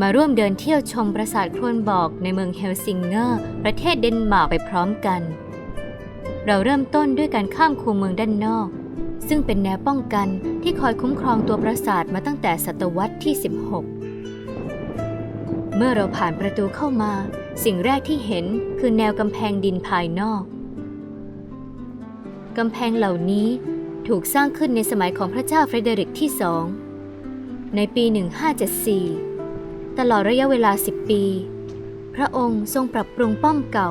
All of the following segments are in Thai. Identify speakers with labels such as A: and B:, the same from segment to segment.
A: มาร่วมเดินเที่ยวชมปราสาทโครนบอกในเมืองเฮลซิงเกอร์ประเทศเดนมาร์กไปพร้อมกัน เราเริ่มต้นด้วยการข้ามคูเมืองด้านนอก ซึ่งเป็นแนวป้องกันที่คอยคุ้มครองตัวปราสาทมาตั้งแต่ศตวรรษที่ 16 เมื่อเราผ่านประตูเข้ามา สิ่งแรกที่เห็นคือแนวกำแพงดินภายนอกกำแพงเหล่านี้ถูกสร้างขึ้นในสมัยของพระเจ้าเฟรเดริกที่สอง ในปี 1574 ตลอดระยะเวลา 10 ปี พระองค์ทรงปรับปรุงป้อมเก่า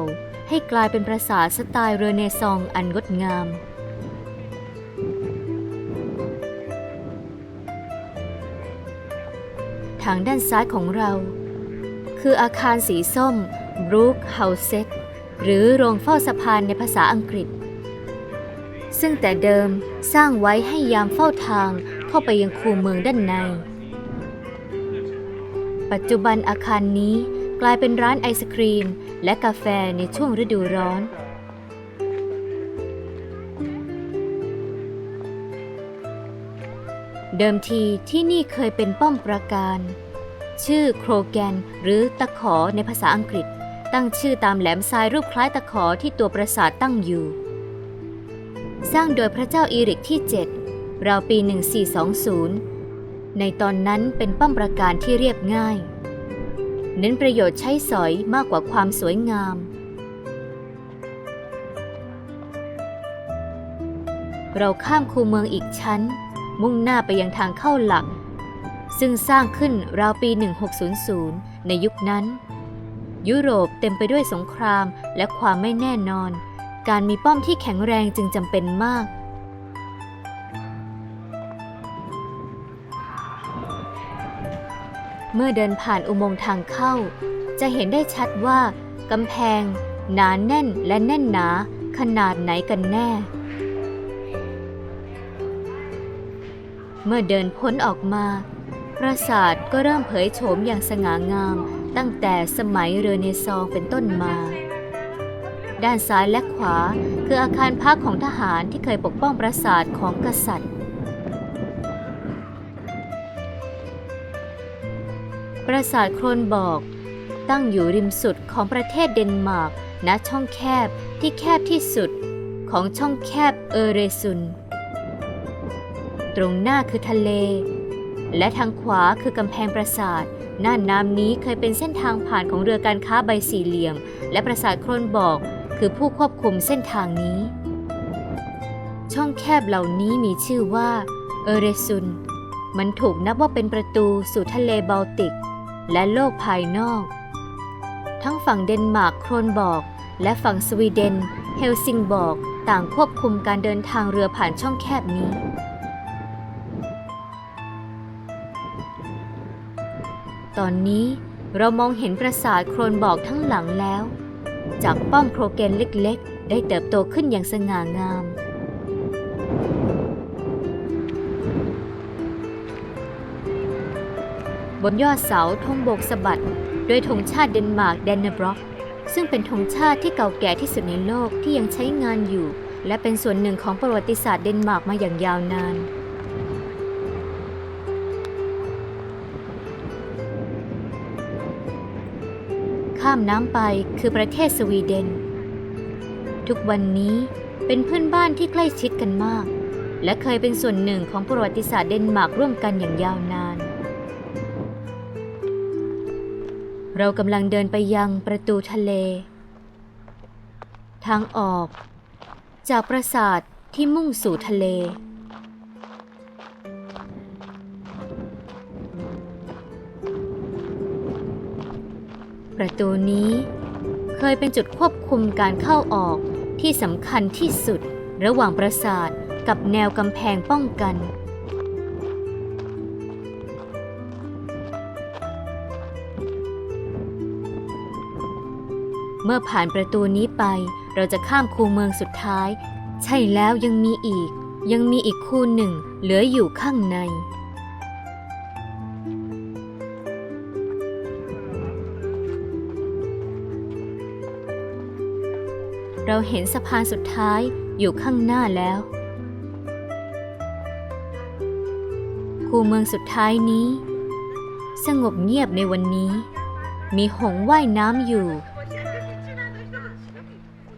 A: ให้กลายเป็นปราสาทสไตล์เรเนซองส์อันงดงาม ทางด้านซ้ายของเรา คืออาคารสีส้มบรูคเฮาเซตหรือโรงเฝ้าสะพานในภาษาอังกฤษ ซึ่งแต่เดิมสร้างไว้ให้ยามเฝ้าทางเข้าไปยังคูเมืองด้านใน ปัจจุบันอาคารนี้กลายเป็นร้านไอศครีม และกาแฟในช่วงฤดูร้อน เดิมทีที่นี่เคยเป็นป้อมปราการ ชื่อโครแกนหรือตะขอในภาษาอังกฤษ ตั้งชื่อตามแหลมทรายรูปคล้ายตะขอที่ตัวปราสาทตั้งอยู่ สร้างโดยพระเจ้าอีริกที่ 7 ราวปี 1420 ในตอนนั้นเป็นป้อมปราการที่เรียบง่าย เน้นประโยชน์ใช้สอยมากกว่าความสวยงาม เราข้ามคูเมืองอีกชั้น มุ่งหน้าไปยังทางเข้าหลัก ซึ่งสร้างขึ้นราวปี 1600 ในยุคนั้น ยุโรปเต็มไปด้วยสงครามและความไม่แน่นอน การมีป้อมที่แข็งแรงจึงจำเป็นมาก เมื่อเดินผ่านอุโมงค์ทางเข้า จะเห็นได้ชัดว่ากำแพง หนาแน่นและแน่นหนา ขนาดไหนกันแน่ เมื่อเดินพ้นออกมา ปราสาทก็เริ่มเผยโฉมอย่างสง่างาม ตั้งแต่สมัยเรเนซองส์เป็นต้นมา ด้านซ้ายและขวาคืออาคารพักของทหารที่เคยปกป้องปราสาทของกษัตริย์ ปราสาทโครนบอกตั้งอยู่ริมสุดของประเทศเดนมาร์กณช่องแคบที่แคบที่สุดของช่องแคบเอเรซุน ตรงหน้าคือทะเล และทางขวาคือกำแพงปราสาทน่านน้ำนี้เคยเป็นเส้นทางผ่านของเรือการค้าใบสี่เหลี่ยม และปราสาทโครนบอกคือผู้ควบคุมเส้นทางนี้ ช่องแคบเหล่านี้มีชื่อว่าเอเรซุน มันถูกนับว่าเป็นประตูสู่ทะเลบอลติก และโลกภายนอก ทั้งฝั่งเดนมาร์กโครนบอกและฝั่งสวีเดน เฮลซิงบอกต่างควบคุมการเดินทางเรือผ่านช่องแคบนี้ ตอนนี้เรามองเห็นปราสาทโครนบอกทั้งหลังแล้ว จากป้อมโครเกนเล็กๆ ได้เติบโตขึ้นอย่างสง่างาม บนยอดเสาธงโบกสะบัดด้วยธงชาติเดนมาร์กแดนเนบร็อกซึ่งเป็นธงชาติที่เก่าแก่ที่สุดในโลกที่ยังใช้งานอยู่ และเป็นส่วนหนึ่งของประวัติศาสตร์เดนมาร์กมาอย่างยาวนาน ข้ามน้ำไปคือประเทศสวีเดน ทุกวันนี้เป็นเพื่อนบ้านที่ใกล้ชิดกันมาก และเคยเป็นส่วนหนึ่งของประวัติศาสตร์เดนมาร์กร่วมกันอย่างยาวนาน เรากำลังเดินไปยังประตูทะเล ทางออก จากปราสาทที่มุ่งสู่ทะเล ประตูนี้เคยเป็นจุดควบคุมการเข้าออกที่สำคัญที่สุดระหว่างปราสาทกับแนวกำแพงป้องกัน เมื่อผ่านประตูนี้ไป เราจะข้ามคูเมืองสุดท้าย ใช่แล้วยังมีอีก ยังมีอีกคูหนึ่ง เหลืออยู่ข้างใน เราเห็นสะพานสุดท้ายอยู่ข้างหน้าแล้ว คูเมืองสุดท้ายนี้ สงบเงียบในวันนี้ มีหงว่ายน้ำอยู่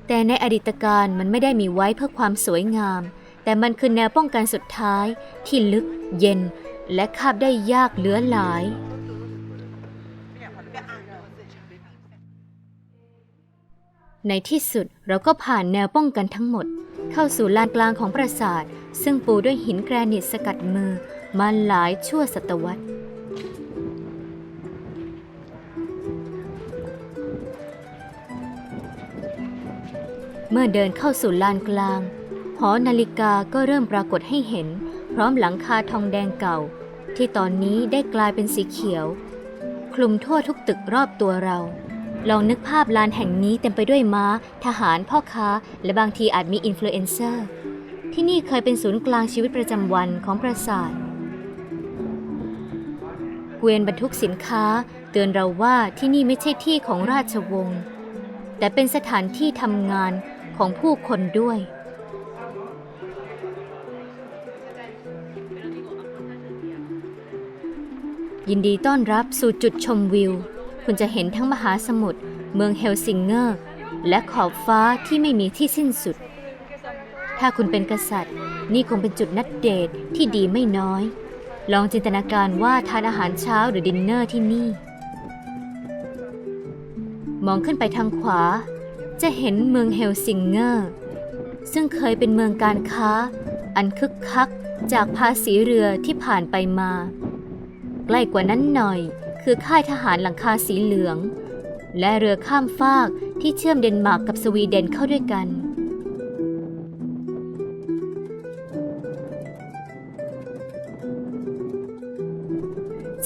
A: แต่ในอดีตการมันไม่ได้มีไว้เพื่อความสวยงาม แต่มันคือแนวป้องกันสุดท้ายที่ลึกเย็น และคาบได้ยากเหลือหลาย ในที่สุดเราก็ผ่านแนวป้องกันทั้งหมด เข้าสู่ลานกลางของปราสาท ซึ่งปูด้วยหินแกรนิตสกัดมือมาหลายชั่วศตวรรษ เมื่อเดินเข้าสู่ลานกลาง หอนาฬิกาก็เริ่มปรากฏให้เห็น พร้อมหลังคาทองแดงเก่า ที่ตอนนี้ได้กลายเป็นสีเขียว คลุมทั่วทุกตึกรอบตัวเรา ลองนึกภาพลานแห่งนี้เต็มไปด้วยม้า ทหารพ่อค้า และบางทีอาจมีอินฟลูเอนเซอร์ ที่นี่เคยเป็นศูนย์กลางชีวิตประจำวันของปราสาทเกวียนบรรทุกสินค้า เตือนเราว่าที่นี่ไม่ใช่ที่ของราชวงศ์แต่เป็นสถานที่ทำงาน ของผู้คนด้วย ยินดีต้อนรับสู่จุดชมวิว คุณจะเห็นทั้งมหาสมุทรเมืองเฮลซิงเกอร์ และขอบฟ้าที่ไม่มีที่สิ้นสุด ถ้าคุณเป็นกษัตริย์ นี่คงเป็นจุดนัดเดทที่ดีไม่น้อย ลองจินตนาการว่าทานอาหารเช้าหรือดินเนอร์ที่นี่ มองขึ้นไปทางขวา จะเห็นเมืองเฮลซิงเกอร์ ซึ่งเคยเป็นเมืองการค้า อันคึกคักจากภาษีเรือที่ผ่านไปมา ใกล้กว่านั้นหน่อยคือค่ายทหารหลังคาสีเหลือง และเรือข้ามฟากที่เชื่อมเดนมาร์กกับสวีเดนเข้าด้วยกัน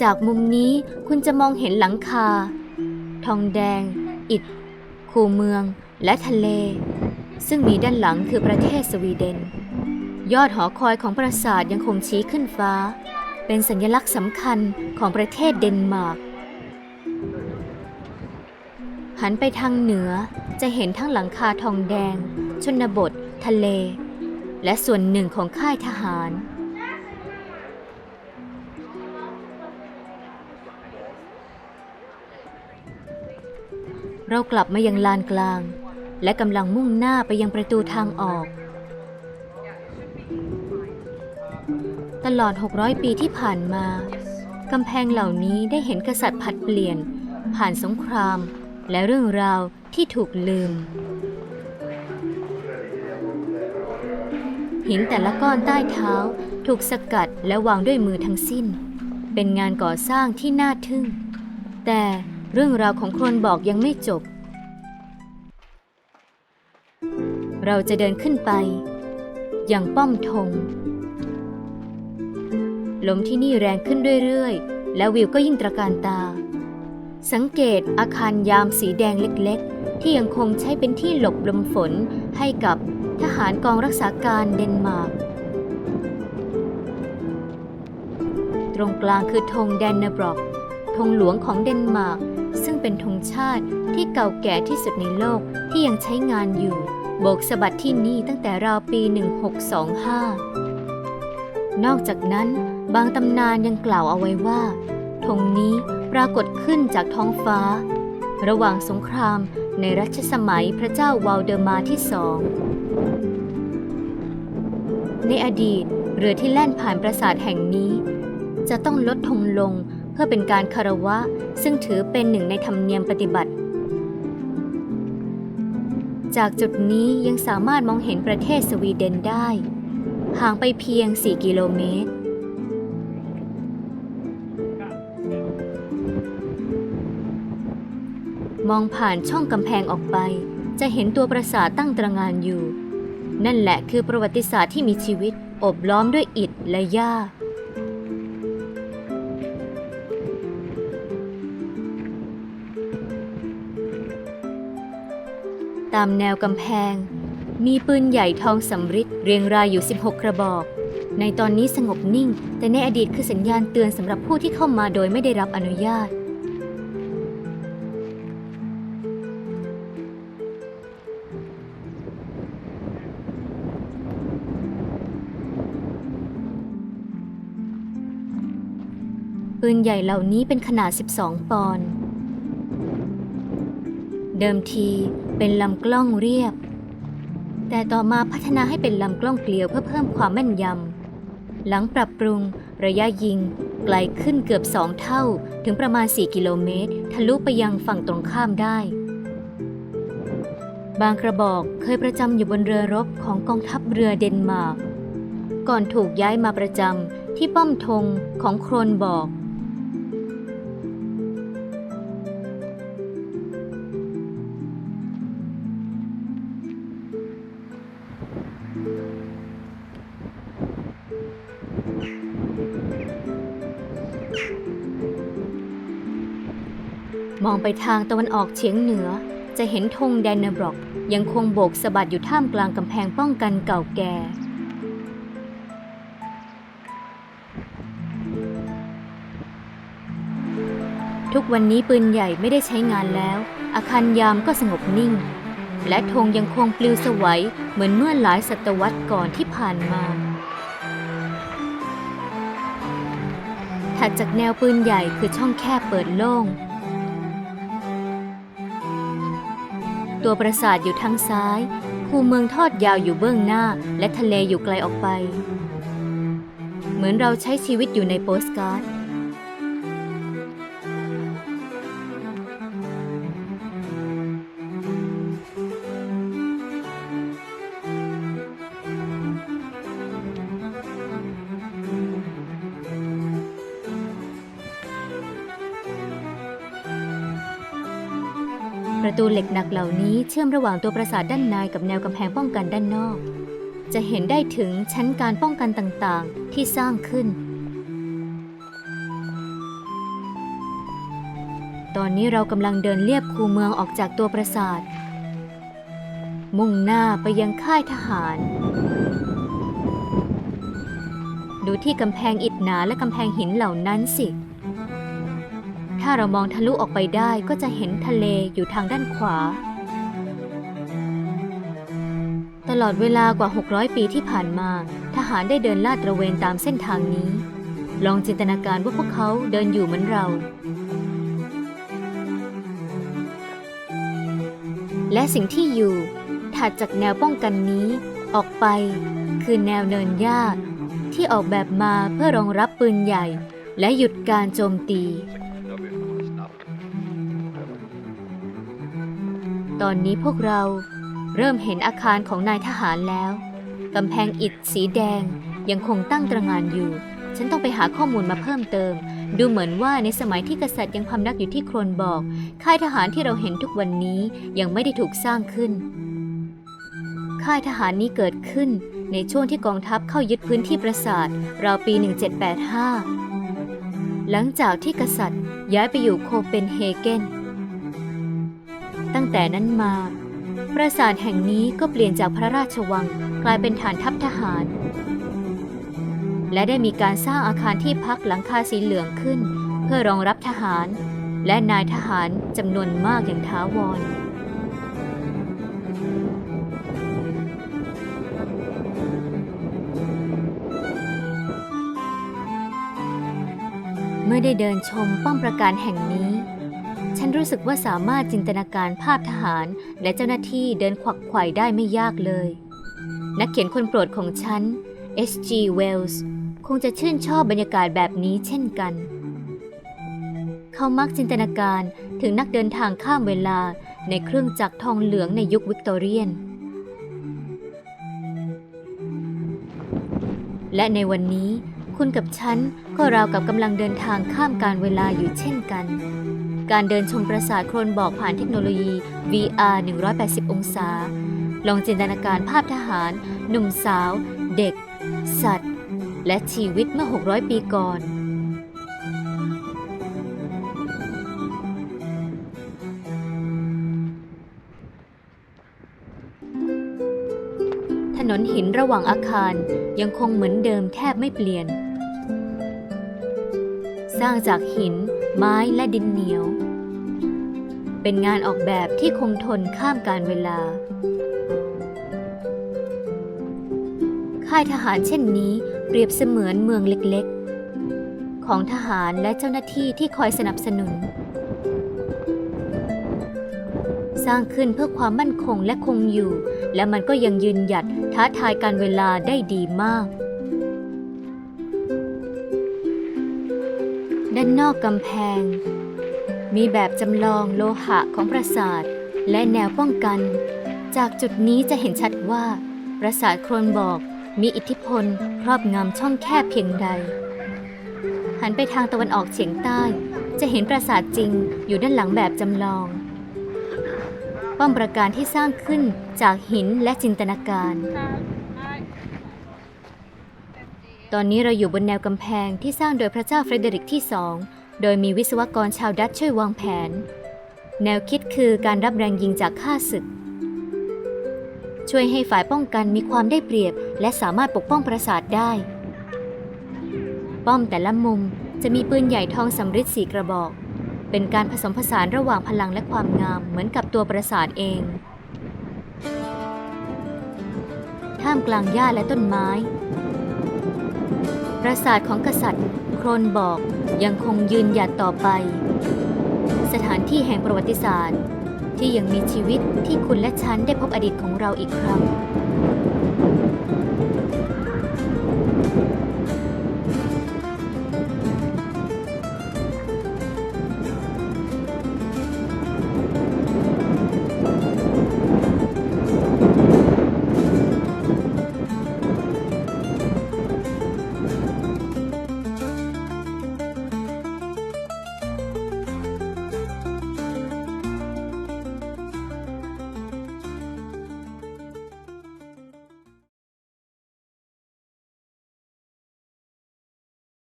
A: จากมุมนี้คุณจะมองเห็นหลังคา ทองแดง อิฐ คูเมือง และทะเล ซึ่งมีด้านหลังคือประเทศสวีเดน ยอดหอคอยของปราสาทยังคงชี้ขึ้นฟ้า เป็นสัญลักษณ์สำคัญของประเทศเดนมาร์กหันไปทางเหนือจะเห็นทั้งหลังคาทองแดง ชนบท ทะเล และส่วนหนึ่งของค่ายทหาร เรากลับมายังลานกลาง และกำลังมุ่งหน้าไปยังประตูทางออก ตลอด 600 ปีที่ผ่านมากำแพงเหล่านี้ได้เห็นกษัตริย์ผัดเปลี่ยน ผ่านสงคราม และเรื่องราวที่ถูกลืม หินแต่ละก้อนใต้เท้าถูกสกัดและวางด้วยมือทั้งสิ้น เป็นงานก่อสร้างที่น่าทึ่ง แต่เรื่องราวของคนบอกยังไม่จบ เราจะเดินขึ้นไป อย่างป้อมธงลมที่นี่แรงขึ้นเรื่อยๆ และวิวก็ยิ่งตระการตา สังเกตอาคารยามสีแดงเล็กๆ ที่ยังคงใช้เป็นที่หลบลมฝนให้กับทหารกองรักษาการเดนมาร์ก ตรงกลางคือธงแดนเนบรอกธงหลวงของเดนมาร์ก ซึ่งเป็นธงชาติที่เก่าแก่ที่สุดในโลกที่ยังใช้งานอยู่ โบกสะบัดที่นี่ตั้งแต่ราวปี 1625 นอกจากนั้นบางตำนานยังกล่าวเอาไว้ว่าธงนี้ปรากฏขึ้นจากท้องฟ้า ระหว่างสงครามในรัชสมัยพระเจ้าวาลเดอร์มาที่สอง ในอดีตเรือที่แล่นผ่านปราสาทแห่งนี้ จะต้องลดธงลงเพื่อเป็นการคารวะ ซึ่งถือเป็นหนึ่งในธรรมเนียมปฏิบัติ จากจุดนี้ยังสามารถมองเห็นประเทศสวีเดนได้ ห่างไปเพียง 4 กิโลเมตร มองผ่านช่องกำแพงออกไป จะเห็นตัวปราสาทตั้งตระงานอยู่ นั่นแหละคือประวัติศาสตร์ที่มีชีวิต อบล้อมด้วยอิฐและหญ้า ตามแนวกำแพง มีปืนใหญ่ทองสำริดเรียงรายอยู่ 16 กระบอก ในตอนนี้สงบนิ่ง แต่ในอดีตคือสัญญาณเตือนสำหรับผู้ที่เข้ามาโดยไม่ได้รับอนุญาต ปืนใหญ่เหล่านี้เป็นขนาด 12 ปอนด์เดิมที เป็นลำกล้องเรียบ แต่ต่อมาพัฒนาให้เป็นลำกล้องเกลียวเพื่อเพิ่มความแม่นยำ หลังปรับปรุง ระยะยิง ไกลขึ้นเกือบสองเท่าถึงประมาณ 4 กิโลเมตร ทะลุไปยังฝั่งตรงข้ามได้ บางกระบอกเคยประจำอยู่บนเรือรบของกองทัพเรือเดนมาร์ก ก่อนถูกย้ายมาประจำที่ป้อมธงของโครนบอก มองไปทางตะวันออกเฉียงเหนือ จะเห็นธงแดนเนบร็อกยังคงโบกสะบัดอยู่ท่ามกลางกำแพงป้องกันเก่าแก่ ทุกวันนี้ปืนใหญ่ไม่ได้ใช้งานแล้ว อาคารยามก็สงบนิ่ง และธงยังคงปลิวสวัยเหมือนเมื่อหลายศตวรรษก่อนที่ผ่านมาถัดจากแนวปืนใหญ่คือช่องแคบเปิดโล่ง ตัวปราสาทอยู่ทางซ้าย คูเมืองทอดยาวอยู่เบื้องหน้า และทะเลอยู่ไกลออกไป เหมือนเราใช้ชีวิตอยู่ในโปสการ์ด ประตูเหล็กหนักเหล่านี้เชื่อมระหว่างตัวปราสาทด้านในกับแนวกำแพงป้องกันด้านนอก จะเห็นได้ถึงชั้นการป้องกันต่างๆ ที่สร้างขึ้น ตอนนี้เรากำลังเดินเลียบคูเมืองออกจากตัวปราสาท มุ่งหน้าไปยังค่ายทหาร ดูที่กำแพงอิฐหนาและกำแพงหินเหล่านั้นสิ ถ้าเรามองทะลุออกไปได้ก็จะเห็นทะเลอยู่ทางด้านขวา ตลอดเวลากว่า 600 ปีที่ผ่านมา ทหารได้เดินลาดตระเวนตามเส้นทางนี้ ลองจินตนาการว่าพวกเขาเดินอยู่เหมือนเรา และสิ่งที่อยู่ถัดจากแนวป้องกันนี้ออกไป คือแนวเนินหญ้าที่ออกแบบมาเพื่อรองรับปืนใหญ่ และหยุดการโจมตี ตอนนี้พวกเราเริ่มเห็นอาคารของนายทหารแล้ว กำแพงอิฐสีแดงยังคงตั้งตระหงานอยู่ ฉันต้องไปหาข้อมูลมาเพิ่มเติม ดูเหมือนว่าในสมัยที่กษัตริย์ยังพำนักอยู่ที่โครนบอก ค่ายทหารที่เราเห็นทุกวันนี้ยังไม่ได้ถูกสร้างขึ้น ค่ายทหารนี้เกิดขึ้นในช่วงที่กองทัพเข้ายึดพื้นที่ปราสาทราวปี 1785 หลังจากที่กษัตริย์ย้ายไปอยู่โคเปนเฮเกน ตั้งแต่นั้นมา ปราสาทแห่งนี้ก็เปลี่ยนจากพระราชวังกลายเป็นฐานทัพทหาร และได้มีการสร้างอาคารที่พักหลังคาสีเหลืองขึ้น เพื่อรองรับทหาร และนายทหารจำนวนมากอย่างท้าวรเมื่อได้เดินชมป้อมปราการแห่งนี้ รู้สึกว่าสามารถจินตนาการภาพทหารและเจ้าหน้าที่เดินขวักไขว่ได้ไม่ยากเลย นักเขียนคนโปรดของฉัน H.G. Wells คงจะชื่นชอบบรรยากาศแบบนี้เช่นกัน เขามักจินตนาการถึงนักเดินทางข้ามเวลาในเครื่องจักรทองเหลืองในยุควิกตอเรียน และในวันนี้ คุณกับฉันก็ราวกับกำลังเดินทางข้ามการเวลาอยู่เช่นกัน การเดินชมปราสาทโครนบอกผ่านเทคโนโลยี VR 180 องศา ลองจินตนาการภาพทหาร หนุ่มสาว เด็ก สัตว์ และชีวิตเมื่อ 600 ปีก่อนถนนหินระหว่างอาคารยังคงเหมือนเดิมแทบไม่เปลี่ยน สร้างจากหิน ไม้และดินเหนียว เป็นงานออกแบบที่คงทนข้ามการเวลา ค่ายทหารเช่นนี้เปรียบเสมือนเมืองเล็กๆขของทหารและเจ้าหน้าที่ที่คอยสนับสนุน สร้างขึ้นเพื่อความมั่นคงและคงอยู่ และมันก็ยังยืนหยัดท้าทายการเวลาได้ดีมาก ด้านนอกกำแพง มีแบบจำลองโลหะของปราสาทและแนวป้องกัน จากจุดนี้จะเห็นชัดว่า ปราสาทโครนบอกมีอิทธิพลครอบงำช่องแคบเพียงใด หันไปทางตะวันออกเฉียงใต้ จะเห็นปราสาทจริงอยู่ด้านหลังแบบจำลอง ป้อมประการที่สร้างขึ้นจากหินและจินตนาการ ตอนนี้เราอยู่บนแนวกำแพงที่สร้างโดยพระเจ้าเฟรเดริกที่สอง โดยมีวิศวกรชาวดัตช์ช่วยวางแผน แนวคิดคือการรับแรงยิงจากข้าศึก ช่วยให้ฝ่ายป้องกันมีความได้เปรียบ และสามารถปกป้องปราสาทได้ ป้อมแต่ละมุมจะมีปืนใหญ่ทองสำริดสีกระบอก เป็นการผสมผสานระหว่างพลังและความงามเหมือนกับตัวปราสาทเอง ท่ามกลางหญ้าและต้นไม้ ปราสาทของกษัตริย์ โครนบอกยังคงยืนหยัดต่อไป สถานที่แห่งประวัติศาสตร์ ที่ยังมีชีวิตที่คุณและฉันได้พบอดีตของเราอีกครั้ง